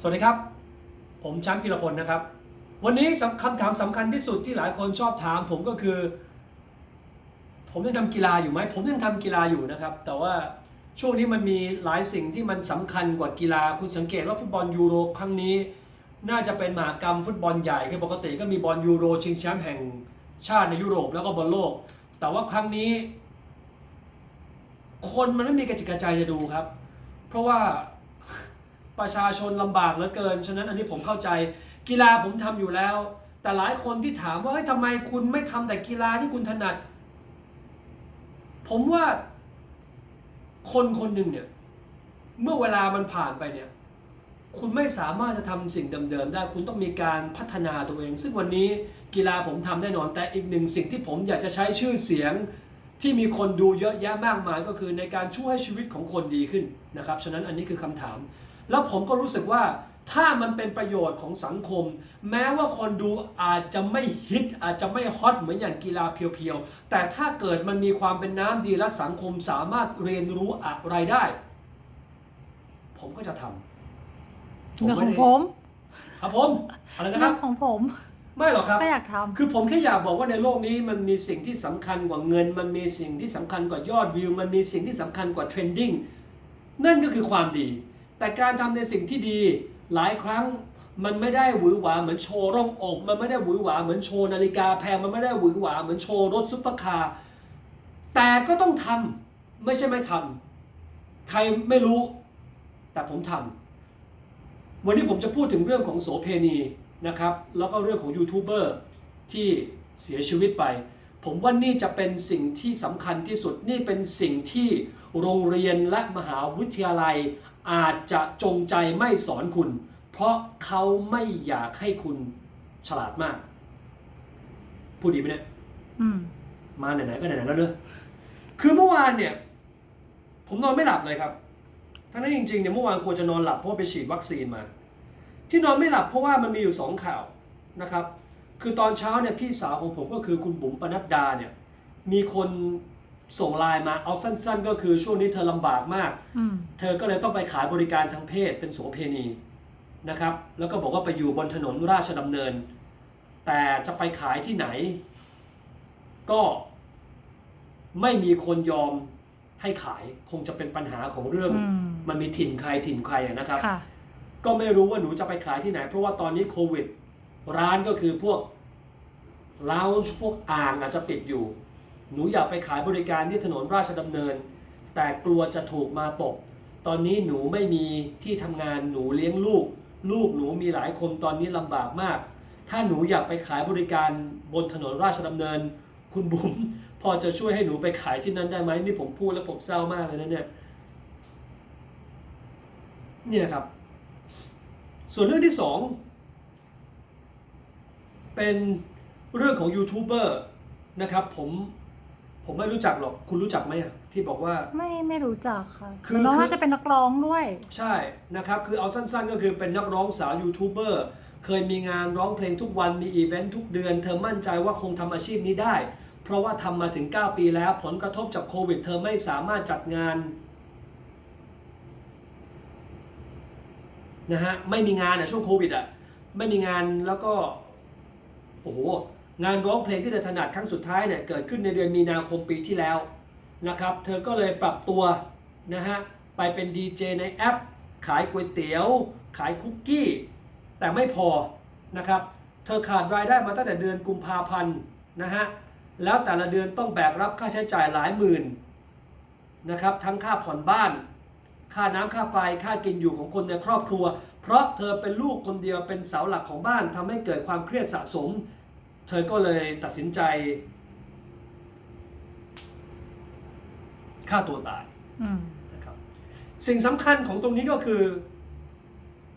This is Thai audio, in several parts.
สวัสดีครับ ผมช้างพิรพลนะครับ วันนี้คำถามสำคัญที่สุดที่หลายคนชอบถาม ผมก็คือ ผมยังทำกีฬาอยู่ไหม ผมยังทำกีฬาอยู่นะครับ แต่ว่าช่วงนี้มันมีหลายสิ่งที่มันสำคัญกว่ากีฬา คุณสังเกตว่าฟุตบอลยูโรครั้งนี้ น่าจะเป็นมหากรรมฟุตบอลใหญ่คือปกติก็มีบอลยูโรชิงแชมป์แห่งชาติในยุโรปแล้วก็บอลโลก แต่ว่าครั้งนี้ คนมันไม่มีกระจิกกระใจจะดูครับ เพราะว่า ประชาชนลำบากเหลือเกิน ฉะนั้นอันนี้ผมเข้าใจกีฬาผมทำอยู่แล้ว แต่หลายคนที่ถามว่าเฮ้ยทำไมคุณไม่ทำแต่กีฬาที่คุณถนัด ผมว่าคนคนหนึ่งเนี่ย เมื่อเวลามันผ่านไปเนี่ย คุณไม่สามารถจะทำสิ่งเดิมๆได้ คุณต้องมีการพัฒนาตัวเอง ซึ่งวันนี้กีฬาผมทำแน่นอน แต่อีกหนึ่งสิ่งที่ผมอยากจะใช้ชื่อเสียงที่มีคนดูเยอะแยะมากมายก็คือในการช่วยให้ชีวิตของคนดีขึ้นนะครับ ฉะนั้นอันนี้คือคำถาม แล้วผมก็รู้สึกว่าถ้ามันเป็นประโยชน์ของสังคม แม้ว่าคนดูอาจจะไม่ฮิตอาจจะไม่ฮอตเหมือนอย่างกีฬาเพียวๆ แต่ถ้าเกิดมันมีความเป็นน้ำดีและสังคมสามารถเรียนรู้อะไรได้ ผมก็จะทำเรื่องของไได้ผมครับผมอะไรนะคเรื่รัอบงของผมไม่หรอกครับก็อยากทคือผมแค่อยากบอกว่าในโลกนี้มันมีสิ่งที่สำคัญกว่าเงิน มันมีสิ่งที่สำคัญกว่ายอดวิว มันมีสิ่งที่สำคัญกว่าเทรนดิ้งนั่นก็คือความดี แต่การทำในสิ่งที่ดีหลายครั้งมันไม่ได้หวือหวาเหมือนโชว์ร่องอก มันไม่ได้หวือหวาเหมือนโชว์นาฬิกาแพงมันไม่ได้หวือหวาเหมือนโชว์รถซุปเปอร์คาร์แต่ก็ต้องทำไม่ใช่ไม่ทำใครไม่รู้ แต่ผมทำวันนี้ผมจะพูดถึงเรื่องของโสเพณีนะครับ แล้วก็เรื่องของยูทูบเบอร์ที่เสียชีวิตไป ผมว่านี่จะเป็นสิ่งที่สำคัญที่สุดนี่เป็นสิ่งที่โรงเรียนและมหาวิทยาลัย อาจจะจงใจไม่สอนคุณ เพราะเขาไม่อยากให้คุณฉลาดมาก พูดดีไหมเนี่ยำอืมมาไหนๆก็ไหนๆแล้วเนอะคือเมื่อวานเนี่ย ผมนอนไม่หลับเลยครับทั้งนั้นจริงๆเนี่ยเมื่อวานควรจะนอนหลับเพราะว่าไปฉีดวัคซีนมา ที่นอนไม่หลับเพราะว่ามันมีอยู่สองข่าวนะครับ คือตอนเช้าเนี่ยพี่สาวของผมก็คือคุณบุ๋มปนัดดาเนี่ย มีคน ส่งไลน์มาเอาสั้น ๆ ก็คือช่วงนี้เธอลำบากมาก อืมเธอก็เลยต้องไปขายบริการทางเพศเป็นโสเพณีนะครับ แล้วก็บอกว่าไปอยู่บนถนนราชดำเนิน แต่จะไปขายที่ไหน ก็ไม่มีคนยอมให้ขายคงจะเป็นปัญหาของเรื่อง อืมมันมีถิ่นใครถิ่นใครอะนะครับ ค่ะ ก็ไม่รู้ว่าหนูจะไปขายที่ไหน เพราะว่าตอนนี้โควิด ร้านก็คือพวกลาวพวกอ่างอาจจะปิดอยู่ หนูอยากไปขายบริการที่ถนนราชดำเนิน แต่กลัวจะถูกมาตบตอนนี้หนูไม่มีที่ทำงานหนูเลี้ยงลูก ลูกหนูมีหลายคนตอนนี้ลำบากมาก ถ้าหนูอยากไปขายบริการบนถนนราชดำเนิน คุณบุ๋มพอจะช่วยให้หนูไปขายที่นั้นได้ไหมนี่ผมพูดแล้วผมเศร้ามากเลยนะเนี่ยเนี่ยครับ ส่วนเรื่องที่สองเป็นเรื่องของยูทูบเบอร์นะครับผม ผมไม่รู้จักหรอก คุณรู้จักไหมอะที่บอกว่า ไม่ไม่รู้จักค่ะคือ น้องคือน่าจะเป็นนักร้องด้วย ใช่นะครับ คือเอาสั้นๆ ก็คือเป็นนักร้องสาวยูทูบเบอร์เคยมีงานร้องเพลงทุกวันมีอีเวนต์ทุกเดือน เธอมั่นใจว่าคงทำอาชีพนี้ได้ เพราะว่าทำมาถึง 9 ปีแล้ว ผลกระทบจากโควิด เธอไม่สามารถจัดงานนะฮะไม่มีงานอะช่วงโควิดอะไม่มีงานแล้วก็ โอ้โห งานร้องเพลงที่เธอถนัดครั้งสุดท้ายเนี่ยเกิดขึ้นในเดือนมีนาคมปีที่แล้วนะครับ เธอก็เลยปรับตัวนะฮะไปเป็นดีเจในแอป ขายก๋วยเตี๋ยว ขายคุกกี้ แต่ไม่พอนะครับ เธอขาดรายได้มาตั้งแต่เดือนกุมภาพันธ์นะฮะแล้วแต่ละเดือนต้องแบกรับค่าใช้จ่ายหลายหมื่นนะครับทั้งค่าผ่อนบ้าน ค่าน้ำค่าไฟค่ากินอยู่ของคนในครอบครัว เพราะเธอเป็นลูกคนเดียวเป็นเสาหลักของบ้านทำให้เกิดความเครียดสะสม เธอก็เลยตัดสินใจฆ่าตัวตายอืมนะครับสิ่งสำคัญของตรงนี้ก็คือ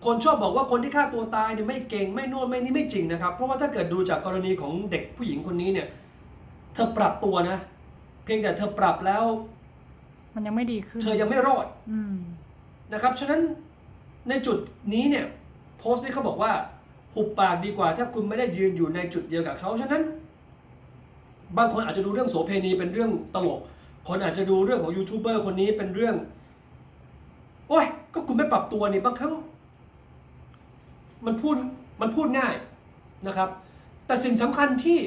คนชอบบอกว่าคนที่ฆ่าตัวตายเนี่ยไม่เก่งไม่โน่นไม่นี่ไม่จริงนะครับ เพราะว่าถ้าเกิดดูจากกรณีของเด็กผู้หญิงคนนี้เนี่ย เธอปรับตัวนะ เพียงแต่เธอปรับแล้ว มันยังไม่ดีขึ้น เธอยังไม่รอดอืมนะครับฉะนั้นในจุดนี้เนี่ย โพสต์นี้เขาบอกว่า หุบปากดีกว่า ถ้าคุณไม่ได้ยืนอยู่ในจุดเดียวกับเขาฉะนั้น บางคนอาจจะดูเรื่องโสเพณีเป็นเรื่องตลก คนอาจจะดูเรื่องของยูทูบเบอร์คนนี้เป็นเรื่อง โอ้ย ก็คุณไม่ปรับตัวนี่บางครั้ง มันพูดมันพูดง่ายนะครับ แต่สิ่งสำคัญที่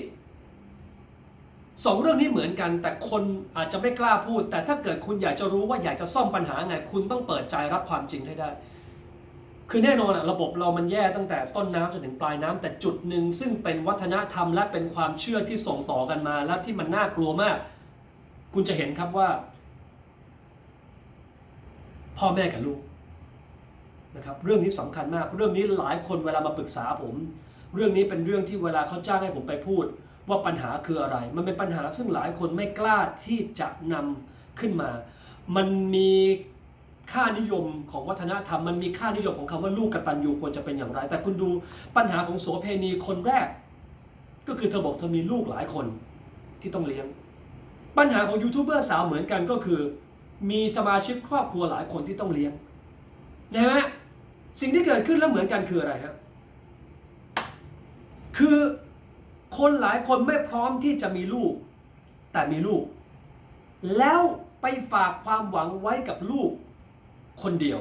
สองเรื่องนี้เหมือนกัน แต่คนอาจจะไม่กล้าพูด แต่ถ้าเกิดคุณอยากจะรู้ว่าอยากจะซ่อมปัญหาไง คุณต้องเปิดใจรับความจริงให้ได้ คือแน่นอนอะระบบเรามันแย่ตั้งแต่ต้นน้ำจนถึงปลายน้ำแต่จุดหนึ่งซึ่งเป็นวัฒนธรรมและเป็นความเชื่อที่ส่งต่อกันมา และที่มันน่ากลัวมาก คุณจะเห็นครับว่า พ่อแม่กับลูกนะครับเรื่องนี้สำคัญมาก เรื่องนี้หลายคนเวลามาปรึกษาผม เรื่องนี้เป็นเรื่องที่เวลาเขาจ้างให้ผมไปพูด ว่าปัญหาคืออะไร มันเป็นปัญหาซึ่งหลายคนไม่กล้าที่จะนำขึ้นมา มันมี ค่านิยมของวัฒนธรรมมันมีค่านิยมของคำว่าลูกกตัญญูควรจะเป็นอย่างไร แต่คุณดูปัญหาของโสเพณีคนแรก ก็คือเธอบอกเธอมีลูกหลายคนที่ต้องเลี้ยง ปัญหาของยูทูบเบอร์สาวเหมือนกันก็คือ มีสมาชิกครอบครัวหลายคนที่ต้องเลี้ยงนะฮะสิ่งที่เกิดขึ้นแล้วเหมือนกันคืออะไรฮะคือคนหลายคนไม่พร้อมที่จะมีลูก แต่มีลูก แล้วไปฝากความหวังไว้กับลูก คนเดียว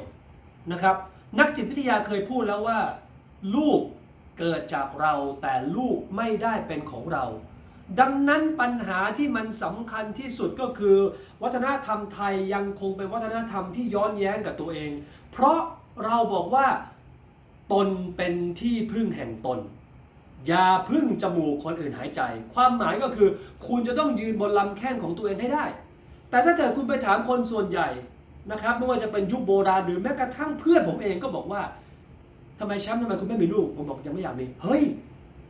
นะครับ นักจิตวิทยาเคยพูดแล้วว่า ลูกเกิดจากเราแต่ลูกไม่ได้เป็นของเรา ดังนั้นปัญหาที่มันสำคัญที่สุดก็คือ วัฒนธรรมไทยยังคงเป็นวัฒนธรรมที่ย้อนแย้งกับตัวเอง เพราะเราบอกว่าตนเป็นที่พึ่งแห่งตน อย่าพึ่งจมูกคนอื่นหายใจ ความหมายก็คือ คุณจะต้องยืนบนลำแข้งของตัวเองให้ได้ แต่ถ้าเกิดคุณไปถามคนส่วนใหญ่ นะครับไม่ว่าจะเป็นยุคโบราณหรือแม้กระทั่งเพื่อนผมเองก็บอกว่าทำไมแชมป์ทำไมคุณไม่มีลูก ผมบอกยังไม่อยากมี เฮ้ย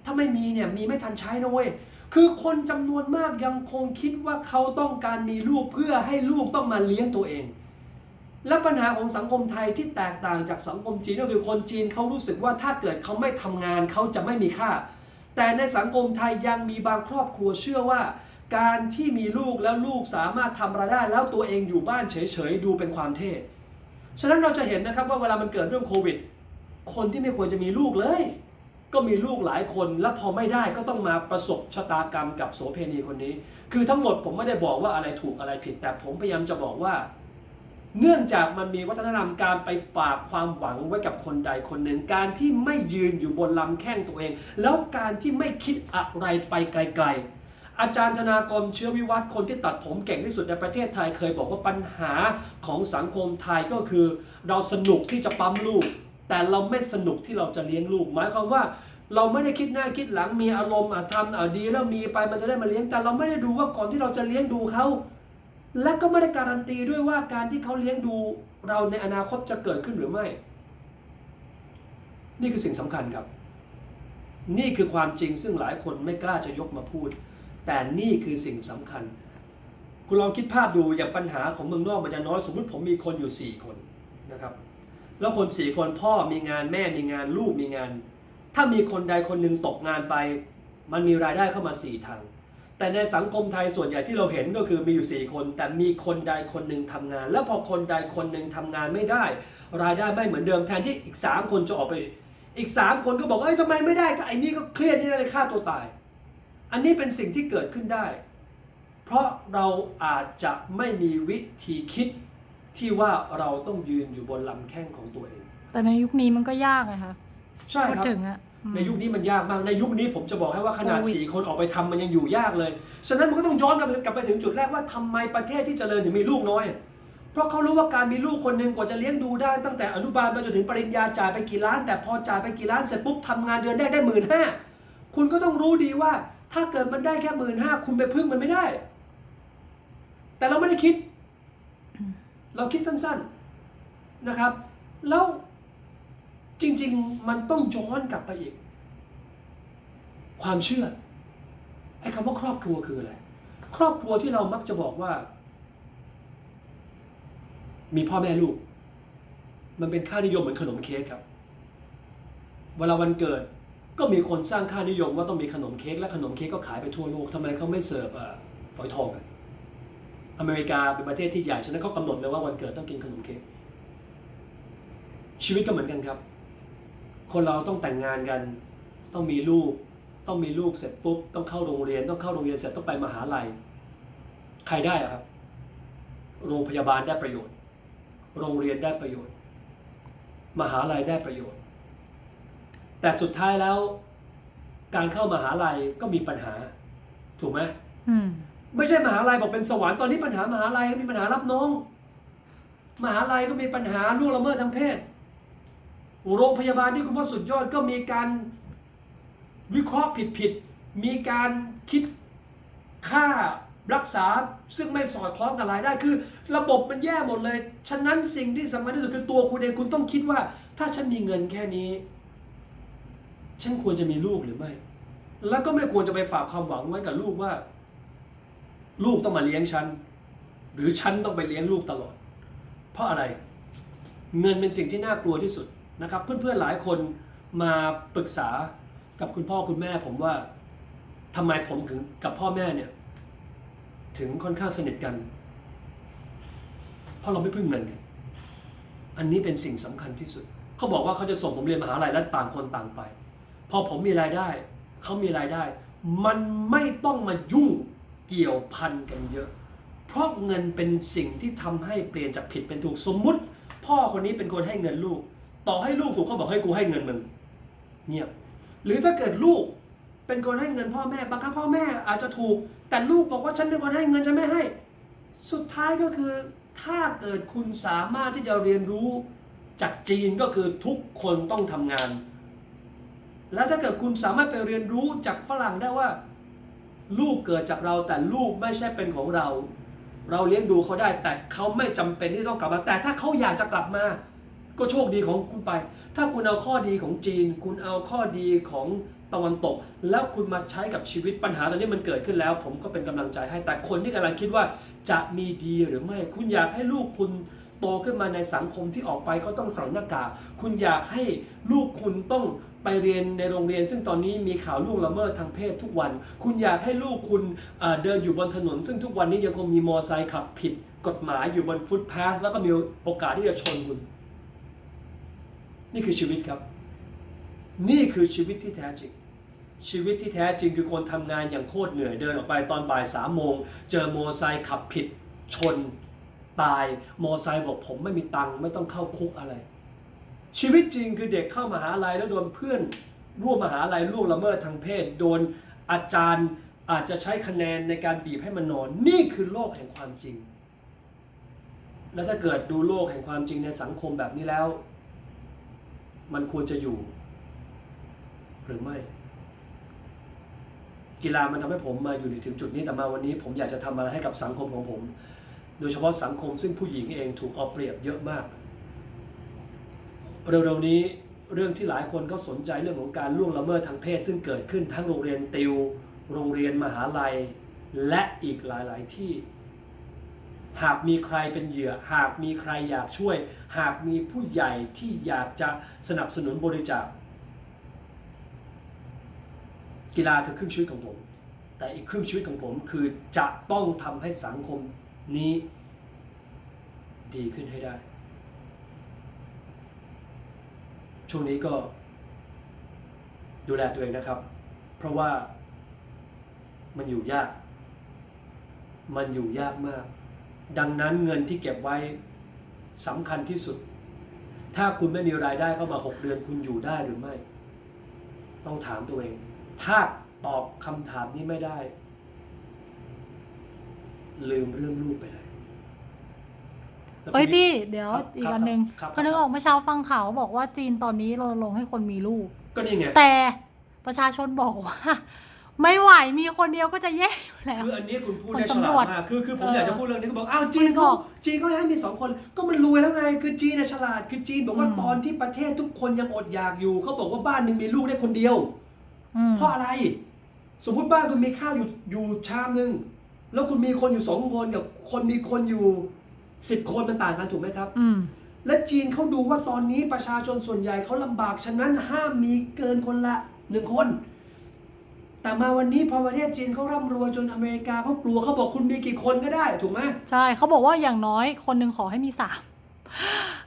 ถ้าไม่มีเนี่ยมีไม่ทันใช้นะเว้ย คือคนจำนวนมากยังคงคิดว่าเขาต้องการมีลูกเพื่อให้ลูกต้องมาเลี้ยงตัวเอง และปัญหาของสังคมไทยที่แตกต่างจากสังคมจีนก็คือคนจีนเขารู้สึกว่าถ้าเกิดเขาไม่ทำงานเขาจะไม่มีค่า แต่ในสังคมไทยยังมีบางครอบครัวเชื่อว่า การที่มีลูกแล้วลูกสามารถทำรายได้แล้วตัวเองอยู่บ้านเฉยๆดูเป็นความเท่ฉะนั้นเราจะเห็นนะครับว่าเวลามันเกิดเรื่องโควิด คนที่ไม่ควรจะมีลูกเลย ก็มีลูกหลายคนแล้วพอไม่ได้ก็ต้องมาประสบชะตากรรมกับโสเพณีคนนี้ คือทั้งหมดผมไม่ได้บอกว่าอะไรถูกอะไรผิด แต่ผมพยายามจะบอกว่า เนื่องจากมันมีวัฒนธรรมการไปฝากความหวังไว้กับคนใดคนหนึ่ง การที่ไม่ยืนอยู่บนลำแข้งตัวเอง แล้วการที่ไม่คิดอะไรไปไกล ๆ อาจารย์ธนากรเชื้อวิวัฒน์คนที่ตัดผมเก่งที่สุดในประเทศไทยเคยบอกว่าปัญหาของสังคมไทยก็คือ เราสนุกที่จะปั๊มลูก แต่เราไม่สนุกที่เราจะเลี้ยงลูก หมายความว่าเราไม่ได้คิดหน้าคิดหลังมีอารมณ์อะทำอะดีแล้วมีไปมันจะได้มาเลี้ยงแต่เราไม่ได้ดูว่าก่อนที่เราจะเลี้ยงดูเขาและก็ไม่ได้การันตีด้วยว่าการที่เขาเลี้ยงดูเราในอนาคตจะเกิดขึ้นหรือไม่ นี่คือสิ่งสำคัญครับ นี่คือความจริงซึ่งหลายคนไม่กล้าจะยกมาพูด แต่นี่คือสิ่งสำคัญ คุณลองคิดภาพดูอย่างปัญหาของเมืองนอกมันจะน้อยสมมติผมมีคนอยู่ 4 คนนะครับ แล้วคนสี่คนพ่อมีงานแม่มีงานลูกมีงาน ถ้ามีคนใดคนหนึ่งตกงานไป มันมีรายได้เข้ามาสี่ทาง แต่ในสังคมไทยส่วนใหญ่ที่เราเห็นก็คือมีอยู่ 4 คน แต่มีคนใดคนหนึ่งทำงาน แล้วพอคนใดคนหนึ่งทำงานไม่ได้ รายได้ไม่เหมือนเดิมแทนที่อีก 3 คนจะออกไปอีก 3 คนก็บอกเอ้ยทำไมไม่ได้ก็ไอ้นี่ก็เครียดนี่เลยฆ่าตัวตาย อันนี้เป็นสิ่งที่เกิดขึ้นได้ เพราะเราอาจจะไม่มีวิธีคิดที่ว่าเราต้องยืนอยู่บนลำแข้งของตัวเอง แต่ในยุคนี้มันก็ยากไงคะใช่พูดครับ ถึงอะอืมในยุคนี้มันยากมาก ในยุคนี้ผมจะบอกให้ว่าขนาดโควิดสี่คนออกไปทำมันยังอยู่ยากเลย ฉะนั้นมันก็ต้องย้อนกลับไปกลับไปถึงจุดแรกว่าทำไมประเทศที่เจริญถึงมีลูกน้อย เพราะเขารู้ว่าการมีลูกคนหนึ่งกว่าจะเลี้ยงดูได้ ตั้งแต่อนุบาลไปจนถึงปริญญาจ่ายไปกี่ล้าน แต่พอจ่ายไปกี่ล้านเสร็จปุ๊บทำงานเดือนแรกได้หมื่นห้าคุณก็ต้องรู้ดีว่า ถ้าเกิดมันได้แค่หมื่นห้าคุณไปพึ่งมันไม่ได้ แต่เราไม่ได้คิด เราคิดสั้นๆนะครับ แล้วจริง ๆ มันต้องย้อนกลับไปอีก ความเชื่อไอ้คำว่าครอบครัวคืออะไร ครอบครัวที่เรามักจะบอกว่า มีพ่อแม่ลูก มันเป็นค่านิยมเหมือนขนมเค้กครับ เวลาวันเกิด ก็มีคนสร้างค่านิยมว่าต้องมีขนมเค้กและขนมเค้กก็ขายไปทั่วโลกทำไมเขาไม่เสิร์ฟฝอยทองกันอเมริกาเป็นประเทศที่ใหญ่ฉะนั้นเขากำหนดเลยว่าวันเกิดต้องกินขนมเค้กชีวิตก็เหมือนกันครับ คนเราต้องแต่งงานกัน ต้องมีลูก ต้องมีลูกเสร็จปุ๊บต้องเข้าโรงเรียนต้องเข้าโรงเรียนเสร็จต้องไปมหาลัย ใครได้อะครับ โรงพยาบาลได้ประโยชน์ โรงเรียนได้ประโยชน์ มหาลัยได้ประโยชน์ แต่สุดท้ายแล้ว การเข้ามหาลัยก็มีปัญหา ถูกไหมอืมไม่ใช่มหาลัยบอกเป็นสวรรค์ตอนนี้ปัญหามหาลัยก็มีปัญหารับน้อง มหาลัยก็มีปัญหาล่วงละเมิดทางเพศ โรงพยาบาลที่คุณว่าสุดยอดก็มีการวิเคราะห์ผิดๆมีการคิดค่ารักษาซึ่งไม่สอดคล้องกับรายได้คือ ระบบมันแย่หมดเลย ฉะนั้นสิ่งที่สำคัญที่สุดคือตัวคุณเองคุณต้องคิดว่า ถ้าฉันมีเงินแค่นี้ ฉันควรจะมีลูกหรือไม่ แล้วก็ไม่ควรจะไปฝากความหวังไว้กับลูกว่า ลูกต้องมาเลี้ยงฉัน หรือฉันต้องไปเลี้ยงลูกตลอด เพราะอะไร เงินเป็นสิ่งที่น่ากลัวที่สุดนะครับ เพื่อนๆหลายคนมาปรึกษากับคุณพ่อคุณแม่ ผมว่าทำไมผมถึงกับพ่อแม่เนี่ย ถึงค่อนข้างสนิทกัน เพราะเราไม่พึ่งเงินกันอันนี้เป็นสิ่งสำคัญที่สุด เขาบอกว่าเขาจะส่งผมเรียนมหาลัยและต่างคนต่างไป พอผมมีรายได้ เขามีรายได้ มันไม่ต้องมายุ่งเกี่ยวพันกันเยอะ เพราะเงินเป็นสิ่งที่ทำให้เปลี่ยนจากผิดเป็นถูกสมมุติ พ่อคนนี้เป็นคนให้เงินลูก ต่อให้ลูกถูกเขาบอกให้กูให้เงินมึงเงียบหรือถ้าเกิดลูกเป็นคนให้เงินพ่อแม่บางครั้งพ่อแม่อาจจะถูก แต่ลูกบอกว่าฉันเป็นคนให้เงินฉันไม่ให้ สุดท้ายก็คือถ้าเกิดคุณสามารถที่จะเรียนรู้จากจีนก็คือทุกคนต้องทำงาน แล้วถ้าเกิดคุณสามารถไปเรียนรู้จากฝรั่งได้ว่า ลูกเกิดจากเราแต่ลูกไม่ใช่เป็นของเรา เราเลี้ยงดูเขาได้แต่เขาไม่จำเป็นที่ต้องกลับมา แต่ถ้าเขาอยากจะกลับมา ก็โชคดีของคุณไป ถ้าคุณเอาข้อดีของจีน คุณเอาข้อดีของตะวันตก แล้วคุณมาใช้กับชีวิตปัญหาตอนนี้มันเกิดขึ้นแล้ว ผมก็เป็นกำลังใจให้แต่คนที่กำลังคิดว่าจะมีดีหรือไม่ คุณอยากให้ลูกคุณ โตขึ้นมาในสังคมที่ออกไปเขาต้องใส่หน้ากากคุณอยากให้ลูกคุณต้องไปเรียนในโรงเรียน ซึ่งตอนนี้มีข่าวล่วงละเมิดทางเพศทุกวัน คุณอยากให้ลูกคุณเดินอยู่บนถนน ซึ่งทุกวันนี้ยังคงมีมอไซค์ขับผิด กฎหมายอยู่บนฟุตพาสแล้วก็มีโอกาสที่จะชนคุณ นี่คือชีวิตครับ นี่คือชีวิตที่แท้จริงชีวิตที่แท้จริงคือคนทำงานอย่างโคตรเหนื่อยเดินออกไปตอนบ่ายสามโมง เจอมอไซค์ขับผิดชน ตายมอไซค์บอกผมไม่มีตังค์ไม่ต้องเข้าคุกอะไร ชีวิตจริงคือเด็กเข้ามหาลัยแล้วโดนเพื่อนร่วมมหาลัยล่วงละเมิดทางเพศ โดนอาจารย์อาจจะใช้คะแนนในการบีบให้มันนอน นี่คือโลกแห่งความจริง แล้วถ้าเกิดดูโลกแห่งความจริงในสังคมแบบนี้แล้ว มันควรจะอยู่ หรือไม่ กีฬามันทำให้ผมมาอยู่ถึงจุดนี้แต่มาวันนี้ ผมอยากจะทำอะไรให้กับสังคมของผม โดยเฉพาะสังคมซึ่งผู้หญิงเองถูกเอาเปรียบเยอะมาก เร็วๆนี้เรื่องที่หลายคนก็สนใจเรื่องของการล่วงละเมิดทางเพศ ซึ่งเกิดขึ้นทั้งโรงเรียนติว โรงเรียนมหาลัย และอีกหลายๆที่ หากมีใครเป็นเหยื่อ หากมีใครอยากช่วย หากมีผู้ใหญ่ที่อยากจะสนับสนุนบริจาคกีฬาคือครึ่งชีวิตของผม แต่อีกครึ่งชีวิตของผมคือจะต้องทำให้สังคม นี้ดีขึ้นให้ได้ ช่วงนี้ก็ดูแลตัวเองนะครับ เพราะว่ามันอยู่ยาก มันอยู่ยากมาก ดังนั้นเงินที่เก็บไว้สำคัญที่สุด ถ้าคุณไม่มีรายได้เข้ามา 6 เดือนคุณอยู่ได้หรือไม่ ต้องถามตัวเอง ถ้าตอบคำถามนี้ไม่ได้ ลืมเรื่องลูกไปเลยแล้วเอ้ยปีนี้พี่ เดี๋ยวครับอีกอันหนึ่งครับพอนึกออกเมื่อเช้าฟังข่าวบอกว่าจีนตอนนี้รณรงค์ให้คนมีลูก ก็นี่ไง แต่ประชาชนบอกว่า ไม่ไหวมีคนเดียวก็จะแย่อยู่แล้ว คืออันนี้คุณพูดคนได้ฉสำลารวดจมาก คือคือผมเอออยากจะพูดเรื่องนี้ก็บอก อ้าวจีนคุณบเขาอกจีนเขาให้มีสองคน ก็มันรวยแล้วไง คือจีนน่ะฉลาด คือจีนบอกว่าอืม ตอนที่ประเทศทุกคนยังอดอยากอยู่ เขาบอกว่าบ้านหนึ่งมีลูกได้คนเดียว อืมเพราะอะไร สมมุติบ้านคุณมีข้าวอยู่อยู่ชามหนึ่ง แล้วคุณมีคนอยู่สองคนกับคนมีคนอยู่สิบคนมันต่างกันถูกไหมครับ อืม และจีนเขาดูว่าตอนนี้ประชาชนส่วนใหญ่เขาลำบาก ฉะนั้นห้ามมีเกินคนละหนึ่งคน แต่มาวันนี้พอประเทศจีนเขาร่ำรวยจนอเมริกาเขากลัวเขาบอกคุณมีกี่คนก็ได้ถูกไหมใช่เขาบอกว่าอย่างน้อยคนหนึ่งขอให้มีสาม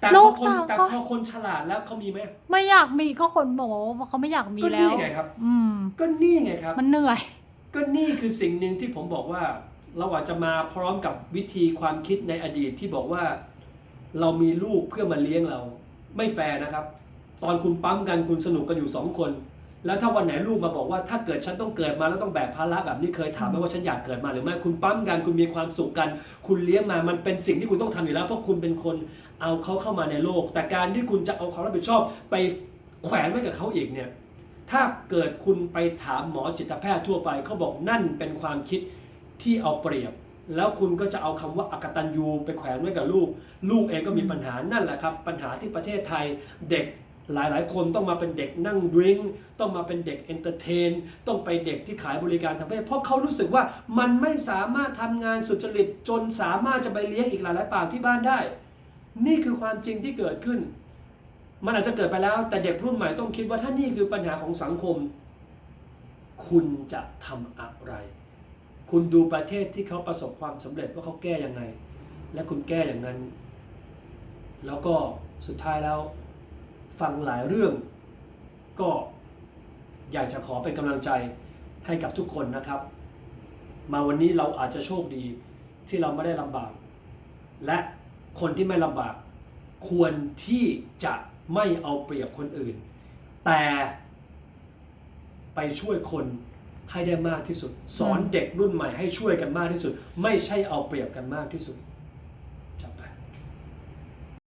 แต่ลูพอกคนสาวแต่ก็ พอคนฉลาดแล้วเขามีไหมไม่อยากมีก็คนบอกว่าเขาไม่อยากมีก็แล้นี่วไงครับ อืม ก็นี่ไงครับ มันเหนื่อย ก็นี่คือสิ่งหนึ่งที่ผมบอกว่า เราอาจจะมาพร้อมกับวิธีความคิดในอดีตที่บอกว่า เรามีลูกเพื่อมาเลี้ยงเรา ไม่แฟร์นะครับ ตอนคุณปั๊มกันคุณสนุกกันอยู่สองคน แล้วถ้าวันไหนลูกมาบอกว่าถ้าเกิดฉันต้องเกิดมาแล้วต้องแบกภาระแบบนี้เคยถามไหมว่าฉันอยากเกิดมาหรือไม่คุณปั๊มกันคุณมีความสุขกัน คุณเลี้ยงมามันเป็นสิ่งที่คุณต้องทำอยู่แล้วเพราะคุณเป็นคนเอาเขาเข้ามาในโลก แต่การที่คุณจะเอาความรับผิดชอบไปแขวนไว้กับเขาอีกเนี่ยถ้าเกิดคุณไปถามหมอจิตแพทย์ทั่วไปเขาบอกนั่นเป็นความคิด ที่เอาเปรียบ แล้วคุณก็จะเอาคำว่าอกตันยูไปแขวนไว้กับลูก ลูกเองก็มีปัญหานั่นแหละครับ ปัญหาที่ประเทศไทยเด็กหลายๆคนต้องมาเป็นเด็กนั่งดริงต้องมาเป็นเด็กเอนเตอร์เทน ต้องไปเด็กที่ขายบริการทางเพศเพราะเขารู้สึกว่ามันไม่สามารถทำงานสุจริตจนสามารถจะไปเลี้ยงอีกหลายๆปากที่บ้านได้ นี่คือความจริงที่เกิดขึ้น มันอาจจะเกิดไปแล้ว แต่เด็กรุ่นใหม่ต้องคิดว่าถ้านี่คือปัญหาของสังคม คุณจะทำอะไร คุณดูประเทศที่เขาประสบความสำเร็จว่าเขาแก้ยังไง และคุณแก้อย่างนั้น แล้วก็สุดท้ายแล้วฟังหลายเรื่อง ก็อยากจะขอเป็นกำลังใจให้กับทุกคนนะครับ มาวันนี้เราอาจจะโชคดีที่เราไม่ได้ลำบาก และคนที่ไม่ลำบาก ควรที่จะไม่เอาเปรียบคนอื่น แต่ไปช่วยคน ให้ได้มากที่สุด สอนเด็กรุ่นใหม่ให้ช่วยกันมากที่สุด ไม่ใช่เอาเปรียบกันมากที่สุด